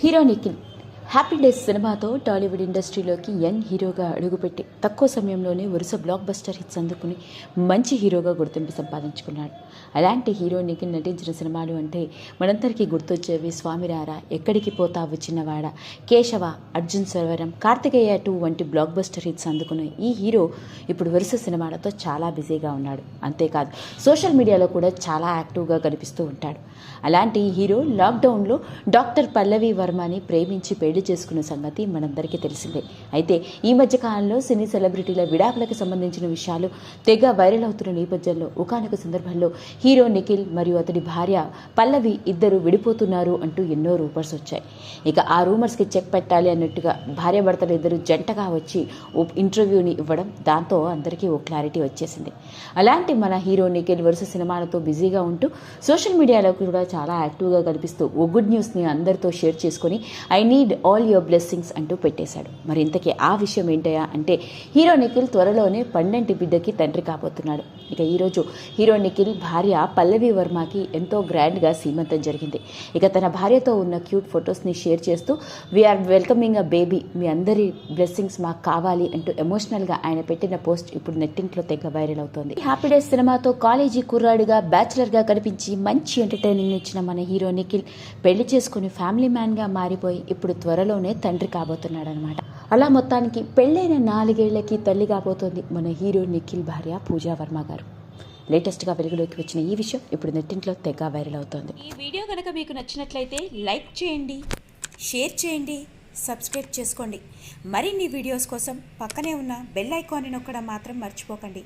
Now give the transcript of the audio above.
Hero Nikhil happy days సినిమాతో టాలీవుడ్ ఇండస్ట్రీలోకి young హీరోగా అడుగుపెట్టి తక్కువ సమయంలోనే వరుస బ్లాక్ బస్టర్ హిట్స్ అందుకుని మంచి హీరోగా గుర్తింపు సంపాదించుకున్నాడు. అలాంటి హీరోనికి నటించిన సినిమాలు అంటే మనందరికీ గుర్తొచ్చేవి స్వామిరారా ఎక్కడికి పోతావు చిన్నవాడ కేశవ అర్జున్ సర్వరం కార్తికేయ టూ వంటి బ్లాక్ బస్టర్ హిట్స్ అందుకున్న ఈ హీరో ఇప్పుడు వరుస సినిమాలతో చాలా బిజీగా ఉన్నాడు. అంతేకాదు సోషల్ మీడియాలో కూడా చాలా యాక్టివ్గా కనిపిస్తూ ఉంటాడు. అలాంటి ఈ హీరో లాక్డౌన్లో డాక్టర్ పల్లవి వర్మని ప్రేమించి పెళ్ళి చేసుకున్న సంగతి మనందరికీ తెలిసిందే. అయితే ఈ మధ్య కాలంలో సినీ సెలబ్రిటీల విడాకులకు సంబంధించిన విషయాలు తెగ వైరల్ అవుతున్న నేపథ్యంలో ఒకనొక సందర్భంలో హీరో నిఖిల్ మరియు అతడి భార్య పల్లవి ఇద్దరు విడిపోతున్నారు అంటూ ఎన్నో రూమర్స్ వచ్చాయి. ఇక ఆ రూమర్స్కి చెక్ పెట్టాలి అన్నట్టుగా భార్యాభర్తలు ఇద్దరు జంటగా వచ్చి ఓ ఇంటర్వ్యూని ఇవ్వడం దాంతో అందరికీ ఓ క్లారిటీ వచ్చేసింది. అలాంటి మన హీరో నిఖిల్ వరుస సినిమాలతో బిజీగా ఉంటూ సోషల్ మీడియాలో కూడా చాలా యాక్టివ్గా కనిపిస్తూ ఓ గుడ్ న్యూస్ని అందరితో షేర్ చేసుకొని I need all your blessings అంటూ పెట్టేశాడు. మరి ఇంతకీ ఆ విషయం ఏంటయా అంటే హీరో నిఖిల్ త్వరలోనే పండంటి బిడ్డకి తండ్రి కాబోతున్నాడు. ఇక ఈరోజు హీరో నిఖిల్ భార్య పల్లవి వర్మకి ఎంతో గ్రాండ్గా సీమంతం జరిగింది. ఇక తన భార్యతో ఉన్న క్యూట్ ఫొటోస్ని షేర్ చేస్తూ we are welcoming a baby మీ అందరి బ్లెస్సింగ్స్ మాకు కావాలి అంటూ ఎమోషనల్గా ఆయన పెట్టిన పోస్ట్ ఇప్పుడు నెట్టింట్లో తెగ వైరల్ అవుతోంది. హ్యాపీ డేస్ సినిమాతో కాలేజీ కుర్రాడుగా బ్యాచులర్గా కనిపించి మంచి ఎంటర్టైనింగ్ ఇచ్చిన మన హీరో నిఖిల్ పెళ్ళి చేసుకుని ఫ్యామిలీ మ్యాన్గా మారిపోయి ఇప్పుడు త్వర త్వరలోనే తండ్రి కాబోతున్నాడనమాట. అలా మొత్తానికి పెళ్ళైన నాలుగేళ్ళకి తల్లి కాబోతోంది మన హీరో నిఖిల్ భార్య పూజా వర్మ గారు. లేటెస్ట్గా వెలుగులోకి వచ్చిన ఈ విషయం ఇప్పుడు నెట్టింట్లో తెగ వైరల్ అవుతోంది. ఈ వీడియో కనుక మీకు నచ్చినట్లయితే లైక్ చేయండి షేర్ చేయండి సబ్స్క్రైబ్ చేసుకోండి. మరిన్ని వీడియోస్ కోసం పక్కనే ఉన్న బెల్ ఐకాన్ని నొక్కడం మాత్రం మర్చిపోకండి.